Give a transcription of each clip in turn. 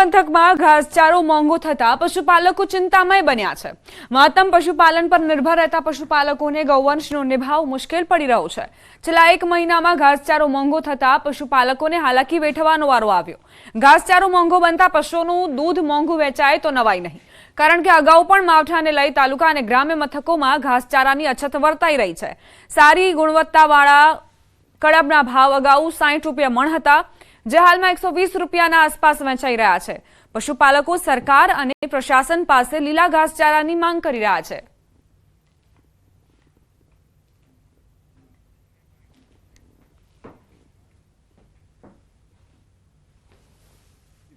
પંથકમાં ઘાસચારો મોંઘો થતા પશુપાલકો ચિંતામય બન્યા છે. મહત્તમ પશુપાલન પર નિર્ભર રહેતા પશુપાલકોને ગૌવંશનો નિભાવ મુશ્કેલ પડી રહ્યો છે. છેલ્લા એક મહિનામાં ઘાસચારો મોંઘો થતા પશુપાલકોને હાલાકી વેઠવાનો વારો આવ્યો. ઘાસચારો મોંઘો બનતા પશુઓનું દૂધ મોંઘું વેચાય તો નવાય નહીં. કારણ કે અગાઉ પણ માવઠાને લઈ તાલુકા અને ગ્રામ્ય મથકોમાં ઘાસચારાની અછત વર્તાઈ રહી છે. સારી ગુણવત્તાવાળા કડબના ભાવ અગાઉ સાહીઠ રૂપિયા મણ હતા. જે હાલમાં એકસો વીસ રૂપિયાના આસપાસ વેચાઈ રહ્યા છે. પશુપાલકો, સરકાર અને પ્રશાસન પાસે લીલા ઘાસચારાની માંગ કરી રહ્યા છે.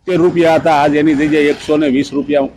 સિત્તેર રૂપિયા હતા, આજ એની જગ્યાએ એકસો ને વીસ રૂપિયા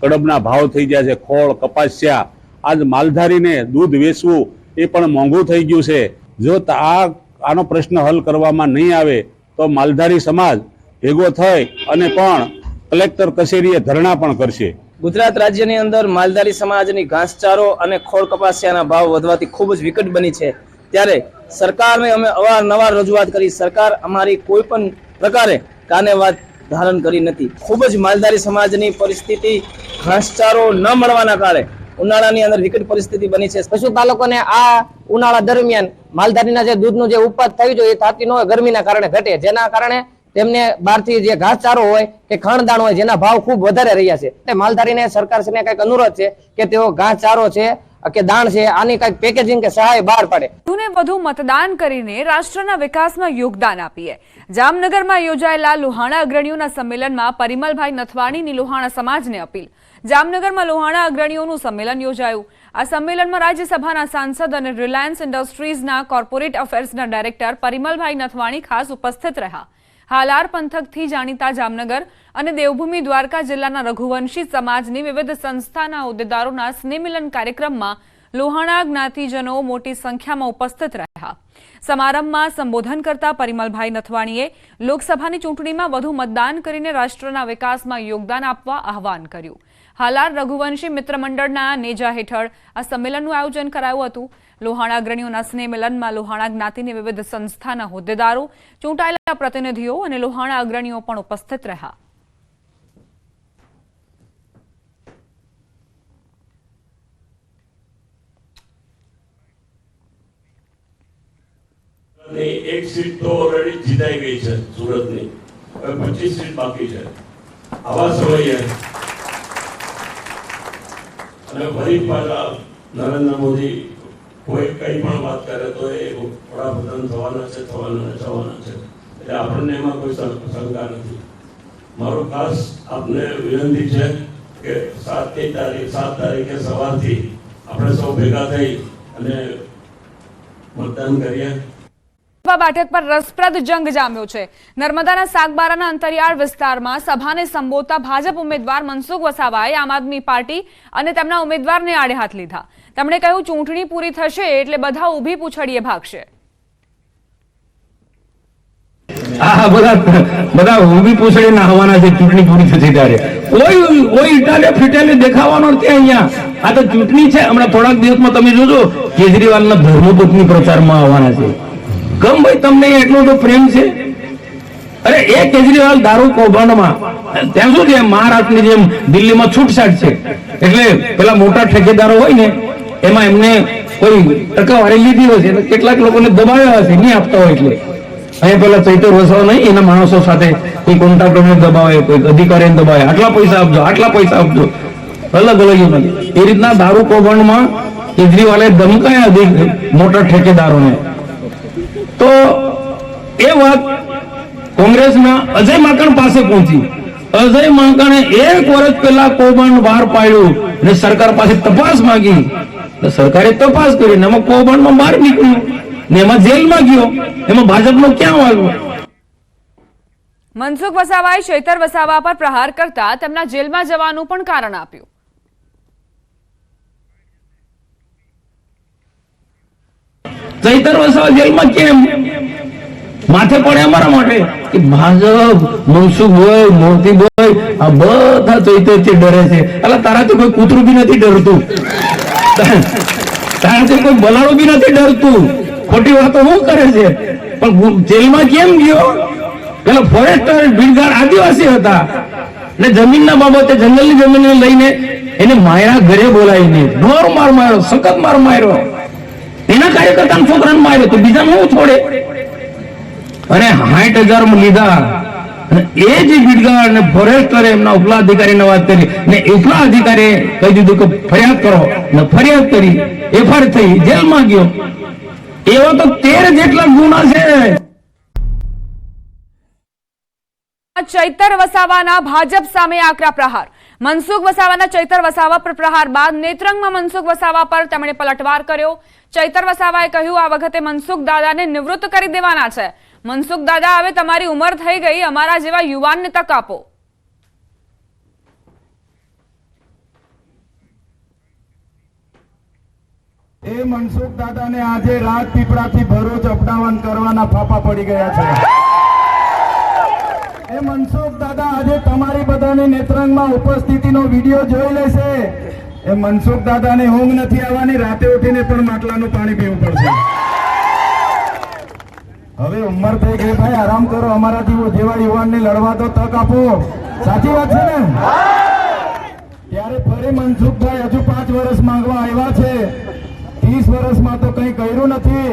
કડબના ભાવ થઈ ગયા છે. ખોળ, કપાસિયા, આજ માલધારીને દૂધ વેચવું એ પણ મોંઘું થઈ ગયું છે. જો આ, આનો પ્રશ્ન હલ કરવામાં નહીં આવે તો માલધારી સમાજ ભેગો થઈ અને પણ કલેક્ટર કચેરીએ ધરણા પણ કરશે. ગુજરાત રાજ્યની અંદર માલધારી સમાજની ઘાસચારો અને ખોળ કપાસિયાના ભાવ વધવાથી ખૂબ જ વિકટ બની છે. ત્યારે સરકારને અમે અવારનવાર રજૂઆત કરી, સરકાર અમારી કોઈ પણ પ્રકારે કાને વાત ધારણ કરી નથી. ખૂબ જ માલધારી સમાજની પરિસ્થિતિ ઘાસચારો ન મળવાના કારણે ઉનાળાની અંદર વિકટ પરિસ્થિતિ બની છે. પશુપાલકોને આ ઉનાળા દરમિયાન માલધારીના જે દૂધનું જે ઉત્પાદ થયું છે, એ થતી ન હોય, ગરમીના કારણે ઘટે. જેના કારણે તેમને બહારથી જે ઘાસચારો હોય કે ખણદાણ હોય, જેના ભાવ ખૂબ વધારે રહ્યા છે. માલધારીને સરકારશ્રીને કંઈક અનુરોધ છે કે તેઓ ઘાસચારો છે કે દાણ છે, આની કંઈક પેકેજિંગ કે સહાય બહાર પાડે. વધુને વધુ મતદાન કરીને રાષ્ટ્રના વિકાસમાં યોગદાન આપીએ. જામનગરમાં યોજાયેલા લોહાણા અગ્રણીઓના સંમેલનમાં પરિમલભાઈ નથવાણીની લોહાણા સમાજને અપીલ. જામનગરમાં લોહાણા અગ્રણીઓનું સંમેલન યોજાયું. આ સંમેલનમાં રાજ્યસભાના સાંસદ અને રિલાયન્સ ઇન્ડસ્ટ્રીઝના કોર્પોરેટ અફેર્સના ડાયરેક્ટર પરિમલભાઈ નથવાણી ખાસ ઉપસ્થિત રહ્યા. હાલાર પંથકથી જાણીતા જામનગર અને દેવભૂમિ દ્વારકા જિલ્લાના રઘુવંશી સમાજની વિવિધ સંસ્થાના હોદ્દેદારોના સ્નેહમિલન કાર્યક્રમમાં લોહાણા જ્ઞાતિજનો મોટી સંખ્યામાં ઉપસ્થિત રહ્યા. સમારંભમાં સંબોધન કરતા પરિમલભાઈ નથવાણીએ લોકસભાની ચૂંટણીમાં વધુ મતદાન કરીને રાષ્ટ્રના વિકાસમાં યોગદાન આપવા આહવાન કર્યું. હાલાર રઘુવંશી મિત્ર મંડળના નેજા હેઠળ આ સંમેલનનું આયોજન કરાયું હતું. લોહાણા અગ્રણીઓના સ્નેહમિલનમાં લોહાણા જ્ઞાતિની વિવિધ સંસ્થાના હોદ્દેદારો, ચૂંટાયેલા પ્રતિનિધિઓ અને લોહાણા અગ્રણીઓ પણ ઉપસ્થિત રહ્યા. એક સીટ તો ઓલરેડી જીતાઈ ગઈ છે, સુરતની. હવે પચીસ સીટ બાકી છે. આવા સમયે અને ફરી પાછા નરેન્દ્ર મોદી કોઈ કઈ પણ વાત કરે તો એ વડાપ્રધાન થવાના છે, થવાના થવાના છે. એટલે આપણને એમાં કોઈ શંકા નથી. મારો ખાસ આપને વિનંતી છે કે સાતમી તારીખ સાત તારીખે સવારથી આપણે સૌ ભેગા થઈ અને મતદાન કરીએ. લોકસભા બેઠક પર રસપ્રદ જંગ જામ્યો છે. નર્મદાના સાગબારાના અંતરિયાળ વિસ્તારમાં સભાને સંબોધતા ભાજપ ઉમેદવાર મનસુખ વસાવાએ આમ આદમી પાર્ટી અને તેમના ઉમેદવારને આડે હાથ લીધા. તેમણે કહ્યું, ચૂંટણી પૂરી થશે એટલે બધા ઊભી પૂછડીએ ભાગશે. આ બધા બધા ઊભી છે, હમણાં થોડાક દિવસમાં તમે જોજો, કેજરીવાલના ધર્મપત્ની પ્રચારમાં આવવાના છે. ગમ ભાઈ, તમને એટલો તો પ્રેમ છે? અરે, એ કેજરીવાલ દારૂ કૌભાંડમાં, ત્યાં શું છે? મહારાષ્ટ્રની જેમ દિલ્હીમાં છૂટછાટ છે. એટલે પેલા મોટા ઠેકેદારો હોય ને, એમાં એમને કોઈ ટકાવારી લીધી હોય કેટલાક લોકોને દબાવ્યા હશે, નહીં આપતા હોય એટલે. અહીંયા પેલા ચૈતર વસાવ નહીં, એના માણસો સાથે કોઈ કોન્ટ્રાક્ટરને દબાવે, કોઈ અધિકારીને દબાવે. આટલા પૈસા આપજો, આટલા પૈસા આપજો. અલગ અલગ નથી એ રીતના દારૂ કૌભાંડમાં કેજરીવાલે ધમકાયા મોટા ઠેકેદારોને. તો એ વાત કોંગ્રેસના અજય માકણ પાસે પહોંચી. અજય માકણે એક વર્ષ પહેલા કૌભાંડ બહાર પાડ્યું અને સરકાર પાસે તપાસ માંગી. સરકારે તપાસ કરી એમાં કૌભાંડમાં બહાર નીકળ્યું ને એમાં જેલમાં ગયો. એમાં ભાજપનો ક્યાં વાગ્યો મનસુખ વસાવાએ ચૈતર વસાવા પર પ્રહાર કરતા તેમના જેલમાં જવાનું પણ કારણ આપ્યું. ચૈતર વસાવા જેલમાં કેમ? માથે પડે અમારા માટે. કે ભાજપ મનસુખભાઈ મોતીભાઈ આ બધા ચૈતરથી ડરે છે. એટલે તારાથી કોઈ કૂતરું બી નથી ડરતું. તારાથી કોઈ બલાડું બી નથી ડરતું. ખોટી વાતો શું કરે છે? પણ જેલમાં કેમ ગયો? પેલા ફોરેસ્ટર, ભીડગાર આદિવાસી હતા. ને જમીનના બાબતે જંગલની જમીનને લઈને એને માયરા ઘરે બોલાવીને ઢોર માર માર્યો, સખત માર માર્યો. એના કાર્યકર્તા છોકરાને માર્યો તો બીજા હું છોડે? અને સાઠ હજાર લીધા. એ જ બીડગાડ ને ફોરેસ્ટરે એમના ઉપલા અધિકારીને વાત કરી. ને ઉપલા અધિકારીએ કહી દીધું કે ફરિયાદ કરો. ને ફરિયાદ કરી. એફઆઈઆર થઈ. જેલમાં ગયો. એવા તો તેર જેટલા ગુના છે. ચૈતર વસાવાના ભાજપ સામે આકરા પ્રહાર. મનસુખ વસાવાના ચૈતર વસાવા પર પ્રહાર બાદ નેત્રંગમાં મનસુખ વસાવા પર તેમણે પલટવાર કર્યો. ચૈતર વસાવાએ કહ્યું, આ વખતે મનસુખ દાદાને નિવૃત્ત કરી દેવાના છે. મનસુખ દાદા, હવે તમારી ઉંમર થઈ ગઈ, અમારા જેવા યુવાનને તક આપો. એ મનસુખ દાદાને આજે રાજપીપળાથી ભરૂચ અપડાવન કરવાના ફાફા પડી ગયા છે. એ મનસુખ દાદા, આજે તમારી બધાની નેત્રંગમાં ઉપસ્થિતિનો વીડિયો જોઈ લેશે. એ મનસુખ દાદાને ઊંઘ નથી આવવાની, રાતે ઉઠીને પણ માટલાનું પાણી પીવું પડશે. હવે ઉંમર થઈ ગઈ ભાઈ, આરામ કરો અમારા જેવો યુવાનને લડવા તો તક આપો. સાચી વાત છે ને? ત્યારે ફરી મનસુખભાઈ હજુ પાંચ વર્ષ માંગવા આવ્યા છે. ત્રીસ વર્ષમાં તો કંઈ કર્યું નથી.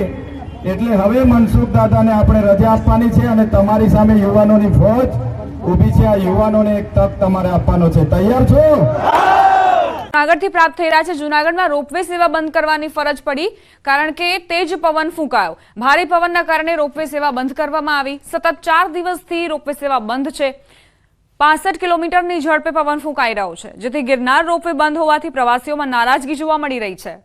એટલે હવે મનસુખ દાદાને આપણે રજા આપવાની છે અને તમારી સામે યુવાનોની ફોજ ઊભી છે. આ યુવાનોને એક તક તમારે આપવાનો છે. તૈયાર છો? જુનાગઢથી પ્રાપ્ત થઈ રહ્યા છે. જૂનાગઢમાં રોપવે સેવા બંધ કરવાની ફરજ પડી કારણ કે તેજ પવન ફૂંકાયો. ભારે પવનના કારણે રોપવે સેવા બંધ કરવામાં આવી. સતત ચાર દિવસથી રોપવે સેવા બંધ છે. પાસઠ કિલોમીટરની ઝડપે પવન ફૂંકાઈ રહ્યો છે. જેથી ગિરનાર રોપવે બંધ હોવાથી પ્રવાસીઓમાં નારાજગી જોવા મળી રહી છે.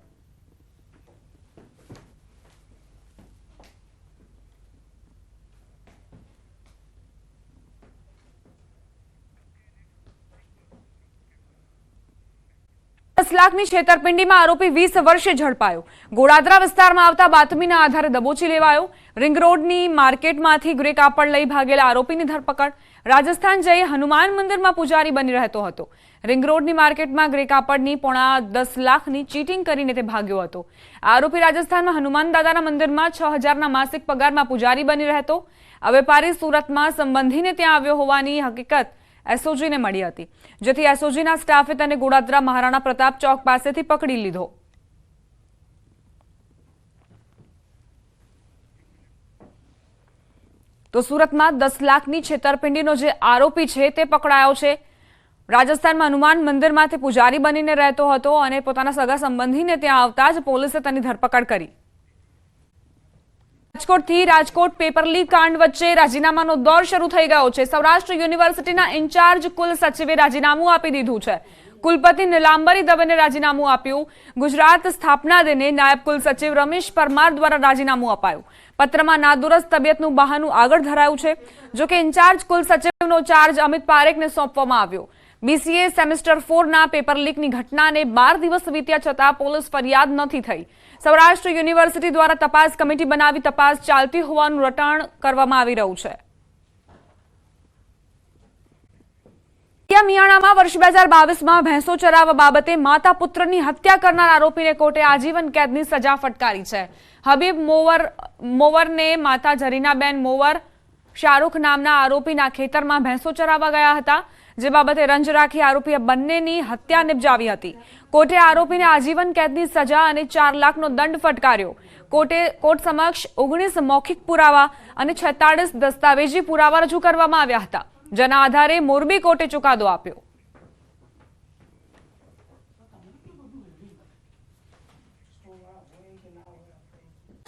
દસ લાખની છેતરપિંડીમાં આરોપી વીસ વર્ષે ઝડપાયો. ગોળાદરા વિસ્તારમાં આવતા બાતમીના આધારે દબોચી લેવાયો. રિંગ રોડની માર્કેટમાંથી ગ્રે કાપડ લઈ ભાગેલા આરોપીની ધરપકડ. રાજસ્થાન જઈ હનુમાન મંદિરમાં પૂજારી બની રહેતો હતો. રિંગ રોડની માર્કેટમાં ગ્રે કાપડની પોણા દસ લાખની ચીટિંગ કરીને તે ભાગ્યો હતો. આરોપી રાજસ્થાનમાં હનુમાન દાદાના મંદિરમાં છ હજારના માસિક પગારમાં પૂજારી બની રહેતો. આ વેપારી સુરતમાં સંબંધીને ત્યાં આવ્યો હોવાની હકીકત એસઓજીને મળી હતી. જેથી એસઓજીના સ્ટાફે તેને ગોડાદરા મહારાણા પ્રતાપ ચોક પાસેથી પકડી લીધો. તો સુરતમાં દસ લાખની છેતરપિંડીનો જે આરોપી છે તે પકડાયો છે. રાજસ્થાનમાં હનુમાન મંદિરમાંથી પૂજારી બનીને રહેતો હતો અને પોતાના સગા સંબંધીને ત્યાં આવતા જ પોલીસે તેની ધરપકડ કરી. રાજકોટથી રાજકોટ પેપર કાંડ વચ્ચે રાજીનામાનો દોર શરૂ થઈ ગયો છે. સૌરાષ્ટ્ર યુનિવર્સિટીના ઇન્ચાર્જ કુલ સચિવે રાજીનામું આપી દીધું છે. કુલપતિ નીલાંબરી દવેને રાજીનામું આપ્યું. ગુજરાત સ્થાપના દિને નાયબ કુલ સચિવ રમેશ પરમાર દ્વારા રાજીનામું અપાયું. પત્રમાં નાદુરસ્ત તબિયતનું બહાનું આગળ ધરાયું છે. જોકે ઇન્ચાર્જ કુલ સચિવનો ચાર્જ અમિત પારેખને સોંપવામાં આવ્યો. બીસીએ સેમેસ્ટર ફોરના પેપર લીકની ઘટનાને બાર દિવસ વીત્યા છતાં પોલીસ ફરિયાદ નથી થઈ. સૌરાષ્ટ્ર યુનિવર્સિટી દ્વારા તપાસ કમિટી બનાવી તપાસ ચાલતી હોવાનું રટણ કરવામાં આવી રહ્યું છે. મિયાણામાં વર્ષ બે હજાર બાવીસમાં ભેંસો ચરાવવા બાબતે માતા પુત્રની હત્યા કરનાર આરોપીને કોર્ટે આજીવન કેદની સજા ફટકારી છે. હબીબ મોવર, મોવરને માતા જરીનાબેન મોવર શાહરૂખ નામના આરોપીના ખેતરમાં ભેંસો ચરાવવા ગયા હતા. જે બાબતે રંજ રાખી આરોપીએ બંનેની હત્યા નિપજાવી હતી. કોર્ટે આરોપીને આજીવન કેદની સજા અને ચાર લાખનો દંડ ફટકાર્યો. કોર્ટે કોર્ટ સમક્ષ ઓગણીસ મૌખિક પુરાવા અને છેતાળીસ દસ્તાવેજી પુરાવા રજૂ કરવામાં આવ્યા હતા. જેના આધારે મોરબી કોર્ટે ચુકાદો આપ્યો.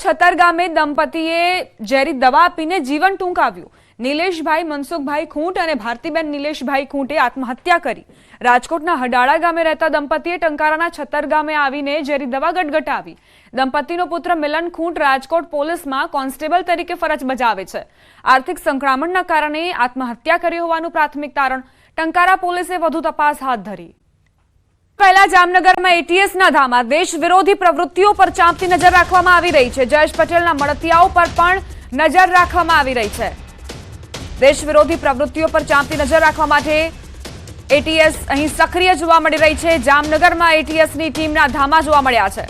છતર ગામે દંપતીએ ઝેરી દવા આપીને જીવન ટૂંકાવ્યું. નિલેશભાઈ મનસુખભાઈ ખૂંટ અને ભારતીબેન નિલેશભાઈ ખૂંટે આત્મહત્યા કરી. રાજકોટના હડાળા ગામે રહેતા દંપતીએ ટંકારાના છતર ગામે આવીને ઝેરી દવા ગટગટાવી. દંપતીનો પુત્ર મિલન ખૂંટ રાજકોટ પોલીસમાં કોન્સ્ટેબલ તરીકે ફરજ બજાવે છે. આર્થિક સંક્રમણના કારણે આત્મહત્યા કરી હોવાનું પ્રાથમિક તારણ. ટંકારા પોલીસે વધુ તપાસ હાથ ધરી. પહેલા જામનગરમાં એટીએસના ધામા દેશ વિરોધી પ્રવૃત્તિઓ પર ચાંપતી નજર રાખવામાં આવી રહી છે. જયેશ પટેલના મળતિયાઓ પર પણ નજર રાખવામાં આવી રહી છે. દેશ વિરોધી પ્રવૃત્તિઓ પર ચાંપતી નજર રાખવા માટે એટીએસ અહીં સક્રિય જોવા મળી રહી છે. જામનગરમાં એટીએસની ટીમના ધામા જોવા મળ્યા છે.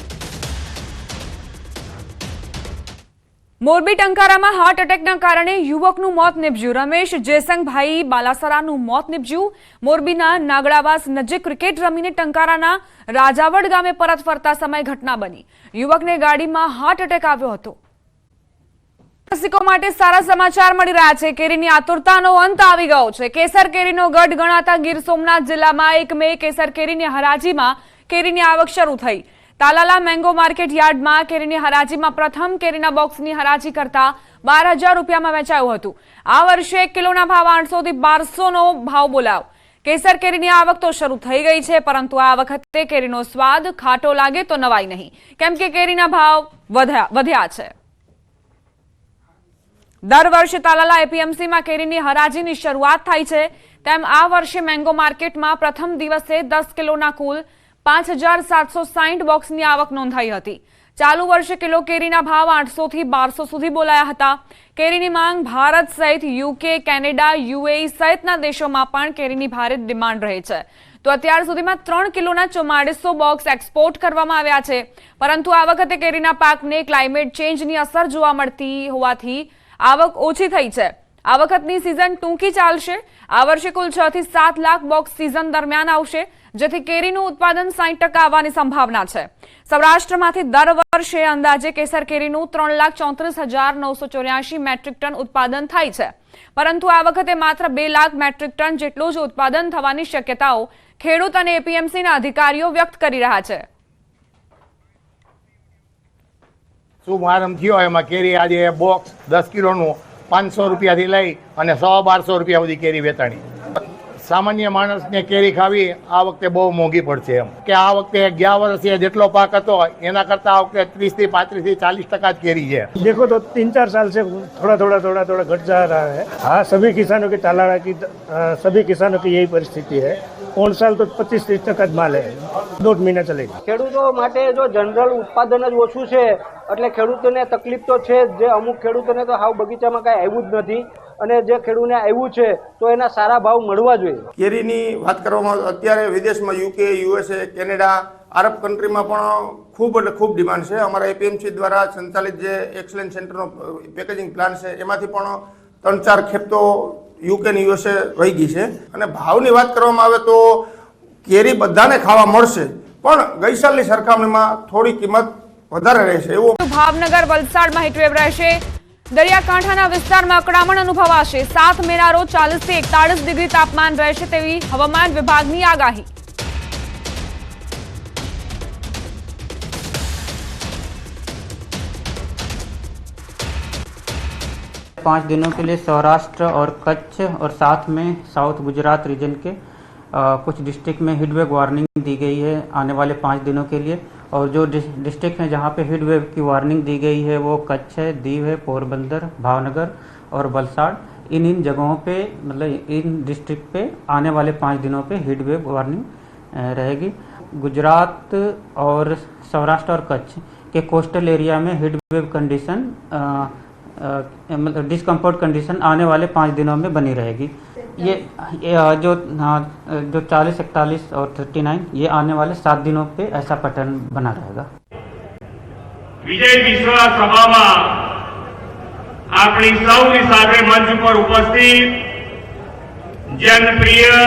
મોરબી ટંકારામાં હાર્ટ એટેકના કારણે યુવકનું મોત નીપજ્યું. રમેશ જયસંગભાઈ બાલાસરાનું મોત નીપજ્યું. મોરબીના નાગડાવાસ નજીક ક્રિકેટ રમીને ટંકારાના રાજાવડ ગામે પરત ફરતા સમય ઘટના બની. યુવકને ગાડીમાં હાર્ટ એટેક આવ્યો હતો. રસિકો માટે સારા સમાચાર મળી રહ્યા છે. કેરીની આતુરતાનો અંત આવી ગયો છે. કેસર કેરીનો ગઢ ગણાતા ગીર સોમનાથ જિલ્લામાં એક મે કેસર કેરીની હરાજીમાં કેરીની આવક શરૂ થઈ. તાલાલા મેંગો માર્કેટ યાર્ડમાં કેરીની હરાજીમાં પ્રથમ કેરીના બોક્સની હરાજી કરતા બાર હજાર રૂપિયામાં વેચાયું હતું. આ વર્ષે એક કિલોના ભાવ આઠસોથી બારસોનો ભાવ બોલાવ કેસર કેરીની આવક તો શરૂ થઈ ગઈ છે, પરંતુ આ વખતે કેરીનો સ્વાદ ખાટો લાગે તો નવાઈ નહીં. કેમ કે કેરીના ભાવ વધ્યા વધ્યા છે. દર વર્ષે તાલાલા એપીએમસીમાં કેરીની હરાજીની શરૂઆત થાય છે. તેમ આ વર્ષે મેંગો માર્કેટમાં પ્રથમ દિવસે દસ કિલોના કુલ પાંચ હજાર સાતસો સાહીઠ બોક્સની આવક નોંધાઈ હતી. ચાલુ વર્ષે કિલો કેરીના ભાવ આઠસોથી બારસો સુધી બોલાયા હતા. કેરીની માંગ ભારત સહિત યુકે, કેનેડા, યુએઈ સહિતના દેશોમાં પણ કેરીની ભારે ડિમાન્ડ રહે છે. તો અત્યાર સુધીમાં ત્રણ કિલોના ચુમ્માળીસો બોક્સ એક્સપોર્ટ કરવામાં આવ્યા છે. પરંતુ આ વખતે કેરીના પાકને ક્લાઇમેટ ચેન્જની અસર જોવા મળતી હોવાથી આવક ઓછી થઈ છે. આ વખતની સિઝન ટૂંકી ચાલશે. આ વર્ષે કુલ છ થી સાત લાખ બોક્સ સિઝન દરમિયાન આવશે, જેથી કેરીનું ઉત્પાદન સાઠ ટકા આવવાની સંભાવના છે. સૌરાષ્ટ્રમાંથી દર વર્ષે અંદાજે કેસર કેરીનું ત્રણ લાખ ચોત્રીસ હજાર નવસો ચોર્યાસી મેટ્રિક ટન ઉત્પાદન થાય છે. પરંતુ આ વખતે માત્ર બે લાખ મેટ્રિક ટન જેટલું જ ઉત્પાદન થવાની શક્યતાઓ ખેડૂત અને એપીએમસીના અધિકારીઓ વ્યક્ત કરી રહ્યા છે. શુભારંભ થયો એમાં કેરી આજે બોક્સ દસ કિલોનું પાંચસો રૂપિયાથી લઈ અને સો બારસો રૂપિયા સુધી કેરી વેચાણી સામાન્ય માણસને કેરી ખાવી આ વખતે બહુ મોંઘી પડશે એમ કે આ વખતે ગયા વર્ષે જેટલો પાક હતો એના કરતાં આ વખતે ત્રીસથી પાંત્રીસથી ચાલીસ ટકા જ કેરી છે देखो तो तीन चार साल से थोड़ा थोड़ा थोड़ा थोड़ा घट जा रहा है हाँ सभी किसानों की तालाड़ा की अ, सभी किसानों की यही परिस्थिति है કોણસાલ તો પચીસ ત્રીસ ટકા જ માલે દોઢ મહિના ચલે. ખેડૂતો માટે જો જનરલ ઉત્પાદન જ ઓછું છે એટલે ખેડૂતોને તકલીફ તો છે જે અમુક ખેડૂતોને તો હાવ બગીચામાં કાંઈ આવ્યું જ નથી. અને જે ખેડૂતને આવ્યું છે તો એના સારા ભાવ મળવા જોઈએ. કેરીની વાત કરવામાં અત્યારે વિદેશમાં યુકે યુએસએ કેનેડા આરબ કન્ટ્રીમાં પણ ખૂબ એટલે ખૂબ ડિમાન્ડ છે. અમારા એપીએમસી દ્વારા સંચાલિત જે એક્સલેન્સ સેન્ટરનો પેકેજિંગ પ્લાન છે એમાંથી પણ ત્રણ ચાર ખેપતો યુકે ને યુએસએ વહી ગઈ છે. અને ભાવની વાત કરવામાં આવે તો કેરી બધાને ખાવા મળશે, પણ ગઈ સાલની સરખામણીમાં થોડી કિંમત વધારે રહેશે. એવું ભાવનગર વલસાડમાં હીટવેવ રહેશે. દરિયાકાંઠાના વિસ્તારમાં અકળામણ અનુભવાશે. સાત મેના રોજ ચાલીસથી એકતાળીસ ડિગ્રી તાપમાન રહેશે તેવી હવામાન વિભાગની આગાહી. पाँच दिनों के लिए सौराष्ट्र और कच्छ और साथ में साउथ गुजरात रीजन के अ, कुछ डिस्ट्रिक्ट में हीट वेव वार्निंग दी गई है आने वाले पाँच दिनों के लिए। और जो डिस्ट्रिक्ट हैं जहाँ पे हीट वेव की वार्निंग दी गई है वो कच्छ है दीव है पोरबंदर भावनगर और वलसाड़। इन इन जगहों पे मतलब इन डिस्ट्रिक्ट पे आने वाले पाँच दिनों पे हीट वेव वार्निंग रहेगी। गुजरात और सौराष्ट्र और कच्छ के कोस्टल एरिया में हीट वेव कंडीशन मतलब डिस्कम्फर्ट कंडीशन आने वाले पाँच दिनों में बनी रहेगी ये, ये अ, जो हाँ, जो चालीस इकतालीस और थर्टी नाइन ये आने वाले सात दिनों पे ऐसा पैटर्न बना रहेगा વિજય વિશ્વાસ સભામાં આપણી સૌની સાથે મંચ ઉપર ઉપસ્થિત જનપ્રિય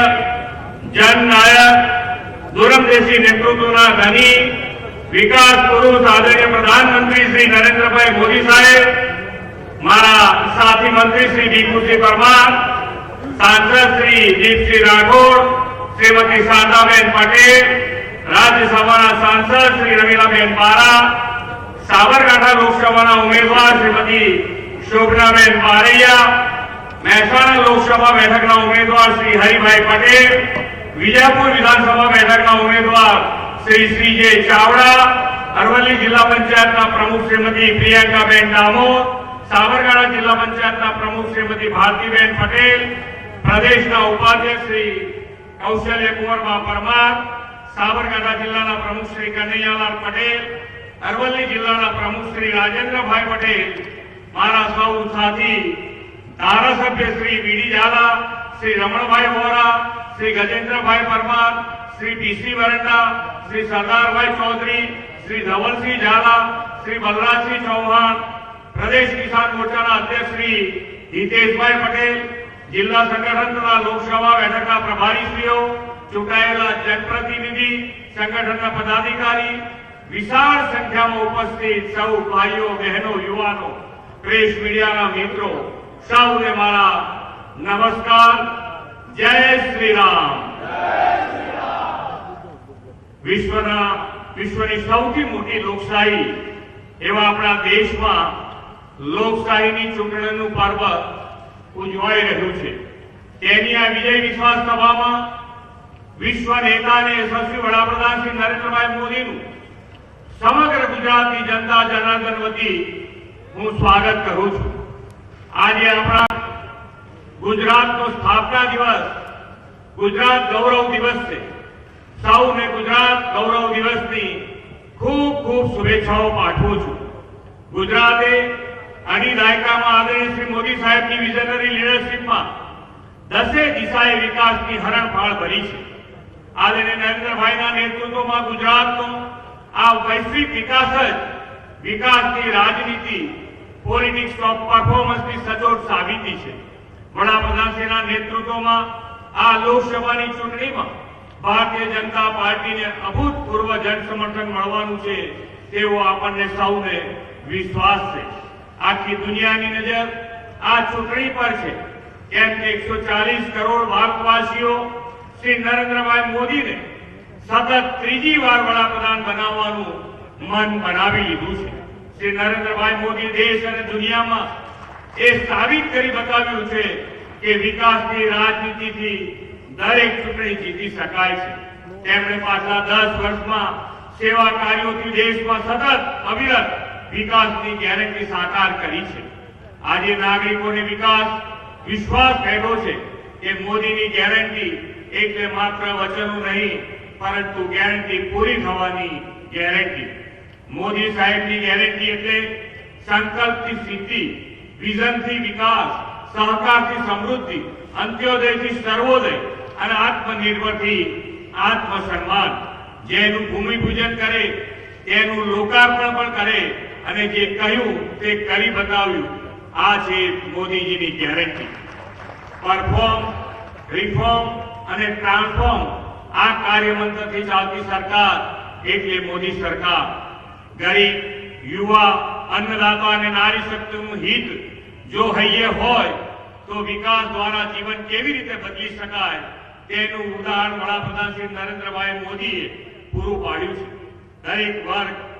જનનાયક દૂરંદેશી નેતૃત્વના ધની વિકાસ પુરુષ આદરણીય પ્રધાનમંત્રી શ્રી નરેન્દ્રભાઈ મોદી સાહેબ મારા સાથી મંત્રી શ્રી દીપુજી પરમાર સાંસદ શ્રી દીપસિંહ રાઠોડ શ્રીમતી શારદાબેન પટેલ રાજ્યસભાના સાંસદ શ્રી રમીલાબેન બારા સાબરકાંઠા લોકસભાના ઉમેદવાર શ્રીમતી શોભનાબેન બારૈયા મહેસાણા લોકસભા બેઠકના ઉમેદવાર શ્રી હરિભાઈ પટેલ વિજાપુર વિધાનસભા બેઠકના ઉમેદવાર શ્રી શ્રીજે ચાવડા અરવલ્લી जिला પંચાયતના પ્રમુખ શ્રીમતી પ્રિયંકાબેન ડામોર સાબરકાંઠા જિલ્લા પંચાયતના પ્રમુખ શ્રીમતી ભારતીબેન પટેલ, પ્રદેશના ઉપાધ્યક્ષ શ્રી કૌશલ્ય કુંવરબા પરમાર સાબરકાંઠા જિલ્લાના પ્રમુખ શ્રી કનૈયાલાલ પટેલ, અરવલ્લી જિલ્લાના પ્રમુખ શ્રી રાજેન્દ્રભાઈ પટેલ, મારા સૌ સાથી ધારાસભ્ય શ્રી વીડી ઝાલા, શ્રી રમણભાઈ વોરા, શ્રી ગજેન્દ્રભાઈ પરમાર, શ્રી પીસી વરંડા, શ્રી સરદારભાઈ ચૌધરી, શ્રી ધવલસિંહ ઝાલા, શ્રી બલરાજસિંહ ચૌહાણ પ્રદેશ કિસાન મોરચાના અધ્યક્ષ શ્રી હિતેશભાઈ પટેલ, જિલ્લા સંગઠન તથા લોકસભા બેઠકના પ્રભારીશ્રીઓ, ચૂંટાયેલા જનપ્રતિનિધિ, સંગઠનના પદાધિકારી, વિશાળ સંખ્યામાં ઉપસ્થિત સૌ ભાઈઓ, બહેનો, યુવાનો પ્રેસ મીડિયાના મિત્રો, સૌને મારા નમસ્કાર. જય શ્રી રામ વિશ્વના, વિશ્વની સૌથી મોટી લોકશાહી એવા આપણા દેશમાં લોકશાહીની ચૂંટણીનું પર્વ ઉજવાઈ રહ્યું છે. તેની આ વિજય વિશ્વાસ સભામાં વિશ્વ નેતા અને યશસ્વી વડાપ્રધાન શ્રી નરેન્દ્રભાઈ મોદીનું સમગ્ર ગુજરાતની જનતા જનાર્દન વતી હું સ્વાગત કરું છું. આજે આપણા ગુજરાતનો સ્થાપના દિવસ, ગુજરાત ગૌરવ દિવસ છે. સૌને ગુજરાત ગૌરવ દિવસની ખૂબ ખૂબ શુભેચ્છાઓ પાઠવું છું. ગુજરાતે અઢી દાયકામાં આદરણીય શ્રી મોદી સાહેબની વિઝનરી લીડરશીપમાં દસે દિશાએ વિકાસની હરણફાળ ભરી છે. આદરણીય નરેન્દ્રભાઈના નેતૃત્વમાં ગુજરાતનો આ વૈશ્વિક વિકાસ જ વિકાસની રાજનીતિ, પોલિટિક્સ ઓફ પરફોર્મન્સની સચોટ સાબિતી છે. વડાપ્રધાનશ્રીના નેતૃત્વમાં આ લોકસભાની ચૂંટણીમાં ભારતીય જનતા પાર્ટીને અભૂતપૂર્વ જન સમર્થન મળવાનું છે તેવો આપણને સૌને વિશ્વાસ છે. આખી દુનિયાની નજર આ ચૂંટણી પર છે. કેમ કે એકસો ચાલીસ કરોડ ભારતવાસીઓ શ્રી નરેન્દ્રભાઈ મોદીને સતત ત્રીજી વાર વડાપ્રધાન બનાવવાનું મન બનાવી લીધું છે. શ્રી નરેન્દ્રભાઈ મોદી દેશ અને દુનિયામાં એ સાબિત કરી બતાવ્યું છે કે વિકાસની રાજનીતિથી દરેક ચૂંટણી જીતી શકાય છે. તેમણે પાછલા દસ વર્ષમાં સેવા કાર્યોથી દેશમાં સતત અવિરત વિકાસની ગેરંટી સાકાર કરી છે. આજે નાગરિકોને વિકાસ, વિશ્વાસ બેઠો છે કે મોદીની ગેરંટી એટલે માત્ર વચનો નહીં, પરંતુ ગેરંટી પૂરી થવાની ગેરંટી. મોદી સાહેબની ગેરંટી એટલે સંકલ્પથી સિદ્ધિ, વિઝનથી વિકાસ, સહકારથી સમૃદ્ધિ, અંત્યોદયથી સર્વોદય અને આત્મનિર્ભરથી આત્મસન્માન. જેનું ભૂમિપૂજન કરે, તેનું લોકાર્પણ પણ કરે અને જે કહ્યું તે કરી બતાવ્યું, આ છે મોદીજીની ગેરંટી. પરફોર્મ, રિફોર્મ અને ટ્રાન્સફોર્મ આ કાર્યમંત્રથી ચાલતી સરકાર એટલે મોદી સરકાર. ગરીબ, યુવા, અન્નદાતા અને નારી શક્તિનું હિત જો હૈયે હોય, તો વિકાસ દ્વારા જીવન કેવી રીતે બદલી શકાય તેનું ઉદાહરણ વડાપ્રધાન શ્રી નરેન્દ્રભાઈ મોદીએ પૂરું પાડ્યું છે. દરેક વર્ગ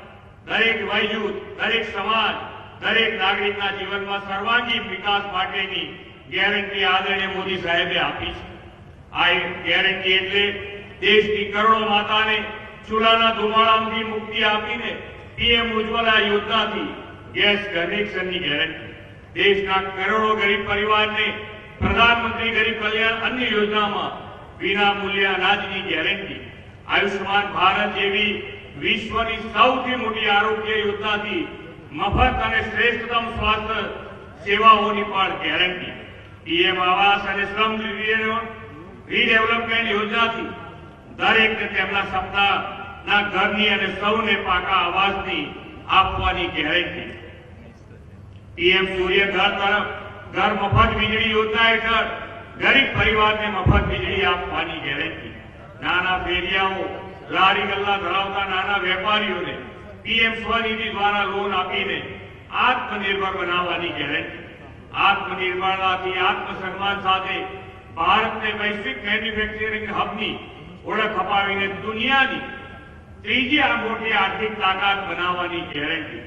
દરેક વયજૂથ દરેક સમાજ, દરેક નાગરિકના જીવનમાં સર્વાંગી વિકાસ માટેની ગેરંટી આદરણીય મોદી સાહેબે આપી છે. આ ગેરંટી એટલે દેશની કરોડો માતાને ચૂલાના ધુમાડામાંથી મુક્તિ આપીને પીએમ ઉજ્જવલા યોજનાથી ગેસ કનેક્શનની ગેરંટી. દેશના કરોડો ગરીબ પરિવારને પ્રધાનમંત્રી ગરીબ કલ્યાણ અન્ય યોજનામાં વિના મૂલ્ય અનાજની ગેરંટી. આયુષ્યમાન ભારત જેવી વિશ્વની સૌથી મોટી આરોગ્ય યોજનાથી મફત અને શ્રેષ્ઠતમ સ્વાસ્થ્ય સેવાઓની પણ ગેરંટી પીએમ આવાસ અને શ્રમ રીડેવલપમેન્ટ યોજનાથી દરેકને તેમના સપનાના ઘરની અને સૌને પાકા આવાસની આપવાની ગેરંટી પીએમ સૂર્ય ઘર તરફ ઘર મફત વીજળી યોજના હેઠળ ગરીબ પરિવારને મફત વીજળી આપવાની ગેરંટી નાના ફેરિયાઓ લારી ગલ્લા ધરાવતા નાના વેપારીઓને પીએમ સ્વનિધિ દ્વારા લોન આપીને આત્મનિર્ભર બનાવવાની ગેરંટી આત્મનિર્ભરતાથી આત્મસન્માન સાથે ભારતને વૈશ્વિક મેન્યુફેક્ચરિંગ હબની ઓળખ અપાવીને દુનિયાની ત્રીજી આ મોટી આર્થિક તાકાત બનાવવાની ગેરંટી